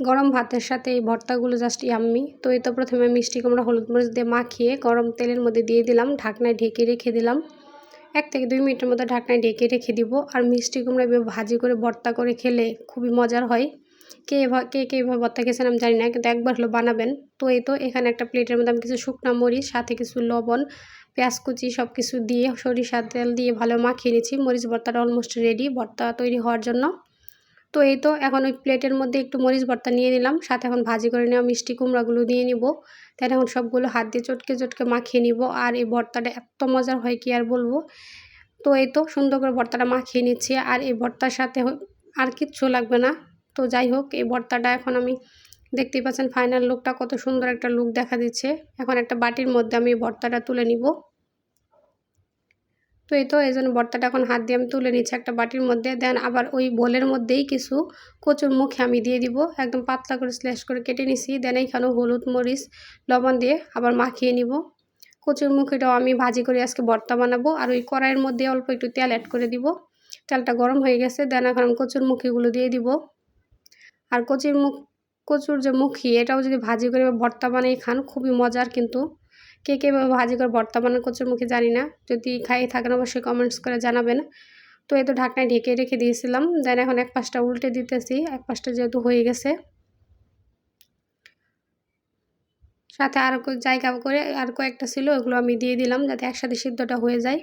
গরম ভাতের সাথে এই ভর্তাগুলো জাস্ট ইয়াম্মি তো এই তো প্রথমে মিষ্টি কুমড়া, হলুদ মরিচ দিয়ে মাখিয়ে গরম তেলের মধ্যে দিয়ে দিলাম, ঢাকনায় ঢেকে রেখে দিলাম। এক থেকে দুই মিনিটের মধ্যে ঢাকনায় ঢেকে রেখে দিব। আর মিষ্টি কুমড়া এভাবে ভাজি করে, ভর্তা করে খেলে খুবই মজার হয়। কে কে কে এভাবে ভর্তা খেয়েছেন আমি জানি না, কিন্তু একবার হলো বানাবেন। তো এই তো এখানে একটা প্লেটের মধ্যে আমি কিছু শুকনো মরিচ, সাথে কিছু লবণ, পেঁয়াজ কুচি সব কিছু দিয়ে সরিষার তেল দিয়ে ভালো মাখিয়ে নিয়েছি মরিচ ভর্তাটা অলমোস্ট রেডি ভর্তা তৈরি হওয়ার জন্য। তো এই তো এখন ওই প্লেটের মধ্যে একটু মরিচ ভর্তা নিয়ে নিলাম, সাথে এখন ভাজি করে নেওয়া মিষ্টি কুমড়াগুলো দিয়ে নিব। তাই এখন সবগুলো হাত দিয়ে চটকে চটকে মাখিয়ে নিব। আর এই ভর্তাটা এত মজার হয় কি আর বলব? তো এই তো সুন্দর করে ভর্তাটা মাখিয়ে নিচ্ছি। আর এই ভর্তার সাথে আর কিচ্ছু লাগবে না। তো যাই হোক, এই ভর্তাটা এখন আমি দেখতেই পাচ্ছেন ফাইনাল লুকটা কত সুন্দর একটা লুক দেখা দিচ্ছে। এখন একটা বাটির মধ্যে আমি এই ভর্তাটা তুলে নিব। তো এই তো এই জন্য ভর্তাটা এখন হাত দিয়ে আমি তুলে নিচ্ছি একটা বাটির মধ্যে। দেন আবার ওই বোলের মধ্যেই কিছু কচুর মুখে আমি দিয়ে দিব। একদম পাতলা করে স্ল্যাশ করে কেটে নিছি। দেন এইখানেও হলুদ, মরিচ, লবণ দিয়ে আবার মাখিয়ে নিব। কচুর মুখিটাও আমি ভাজি করে আজকে ভর্তা বানাবো। আর ওই কড়াইয়ের মধ্যে অল্প একটু তেল অ্যাড করে দিব। তেলটা গরম হয়ে গেছে। দেন এখন আমি কচুর মুখিগুলো দিয়ে দিব। আর কচুর মুখ, কচুর যে মুখি, এটাও যদি ভাজি করে ভর্তা বানিয়ে খান, খুবই মজার কিন্তু। কে কে ভাজি করে ভর্তা বানান কচুর মুখে জানি না। যদি খাইয়ে থাকেন অবশ্যই কমেন্টস করে জানাবেন। তো এই তো ঢাকনায় ঢেকে রেখে দিয়েছিলাম। দেন এখন এক পাশটা উল্টে দিতেছি। এক পাশটা যেহেতু হয়ে গেছে। সাথে আর জায়গা করে আর কয়েকটা ছিল, ওগুলো আমি দিয়ে দিলাম যাতে একসাথে সিদ্ধটা হয়ে যায়।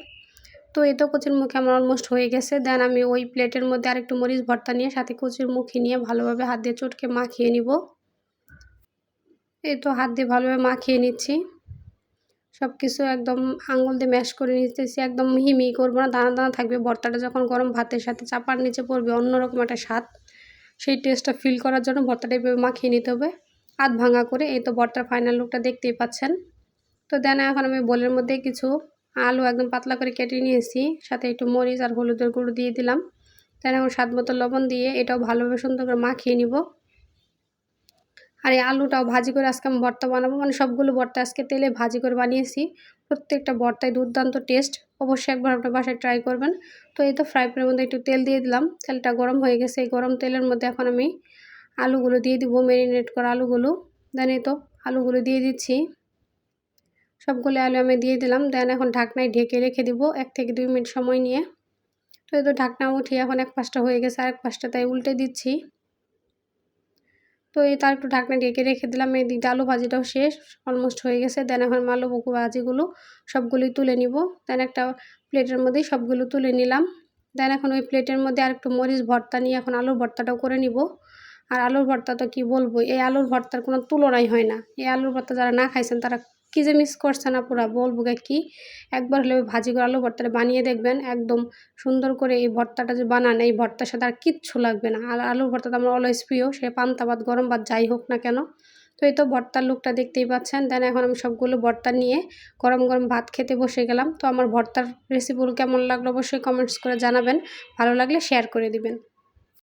তো এই তো কচুর মুখে আমার অলমোস্ট হয়ে গেছে। দেন আমি ওই প্লেটের মধ্যে আরেকটু মরিচ ভর্তা নিয়ে, সাথে কচুর মুখে নিয়ে ভালোভাবে হাত দিয়ে চটকে মাখিয়ে নিব। এই তো হাত দিয়ে ভালোভাবে মাখিয়ে নিচ্ছি। সব কিছু একদম আঙুল দিয়ে ম্যাশ করে নিতেছি, একদম মিহি মিহি করব না, দানা দানা থাকবে। ভর্তাটা যখন গরম ভাতের সাথে চাপার নিচে পড়বে, অন্যরকম একটা স্বাদ। সেই টেস্টটা ফিল করার জন্য ভর্তাটা এভাবে মাখিয়ে নিতে হবে। আধ ভাঙা করে, এই তো ভর্তার ফাইনাল লুকটা দেখতেই পাচ্ছেন। তো দেন এখন আমি বোলের মধ্যে কিছু আলু একদম পাতলা করে কেটে নিয়েছি, সাথে একটু মরিচ আর হলুদের গুঁড়ো দিয়ে দিলাম। দেন এখন স্বাদ মতো লবণ দিয়ে এটাও ভালোভাবে সুন্দর করে মাখিয়ে নিব। আর এই আলুটাও ভাজি করে আজকে আমি ভর্তা বানাবো। মানে সবগুলো ভর্তা আজকে তেলে ভাজি করে বানিয়েছি। প্রত্যেকটা ভর্তায় দুর্দান্ত টেস্ট অবশ্যই একবার আপনার বাসায় ট্রাই করবেন। তো এই তো ফ্রাই প্যানের মধ্যে একটু তেল দিয়ে দিলাম। তেলটা গরম হয়ে গেছে। এই গরম তেলের মধ্যে এখন আমি আলুগুলো দিয়ে দিব ম্যারিনেট করা আলুগুলো। দেন এই তো আলুগুলো দিয়ে দিচ্ছি। সবগুলো আলু আমি দিয়ে দিলাম। দেন এখন ঢাকনায় ঢেকে রেখে দিব এক থেকে দুই মিনিট সময় নিয়ে। তো এই তো ঢাকনা উঠিয়ে এখন এক পাশটা হয়ে গেছে আরেক পাশটা তাই উল্টে দিচ্ছি। তো এই তার একটু ঢাকনা ডেকে রেখে দিলাম। এই দিকটা আলু ভাজিটাও শেষ অলমোস্ট হয়ে গেছে। দেন এখন আলু বকু ভাজিগুলো সবগুলোই তুলে নিব। দেন একটা প্লেটের মধ্যেই সবগুলো তুলে নিলাম। দেন এখন ওই প্লেটের মধ্যে আর একটু মরিচ ভর্তা নিয়ে এখন আলুর ভর্তাটাও করে নিব। আর আলুর ভর্তা তো কী বলব, এই আলুর ভর্তার কোনো তুলনাই হয় না। এই আলুর ভর্তা যারা না খাইছেন তারা কী যে মিস করছে না পুরা বলব কি? একবার হলে ভাজি করে ভর্তাটা বানিয়ে দেখবেন, একদম সুন্দর করে এই ভর্তাটা যে বানান, এই ভর্তার সাথে আর কিচ্ছু লাগবে না। আর আলুর ভর্তা তো আমার অলওয়েজ প্রিয়, সে পান্তা ভাত, গরম ভাত, যাই হোক না কেন। তো এই তো ভর্তার লুকটা দেখতেই পাচ্ছেন। দেন এখন আমি সবগুলো ভর্তা নিয়ে গরম গরম ভাত খেতে বসে গেলাম। তো আমার ভর্তার রেসিপিগুলো কেমন লাগল অবশ্যই কমেন্টস করে জানাবেন। ভালো লাগলে শেয়ার করে দিবেন।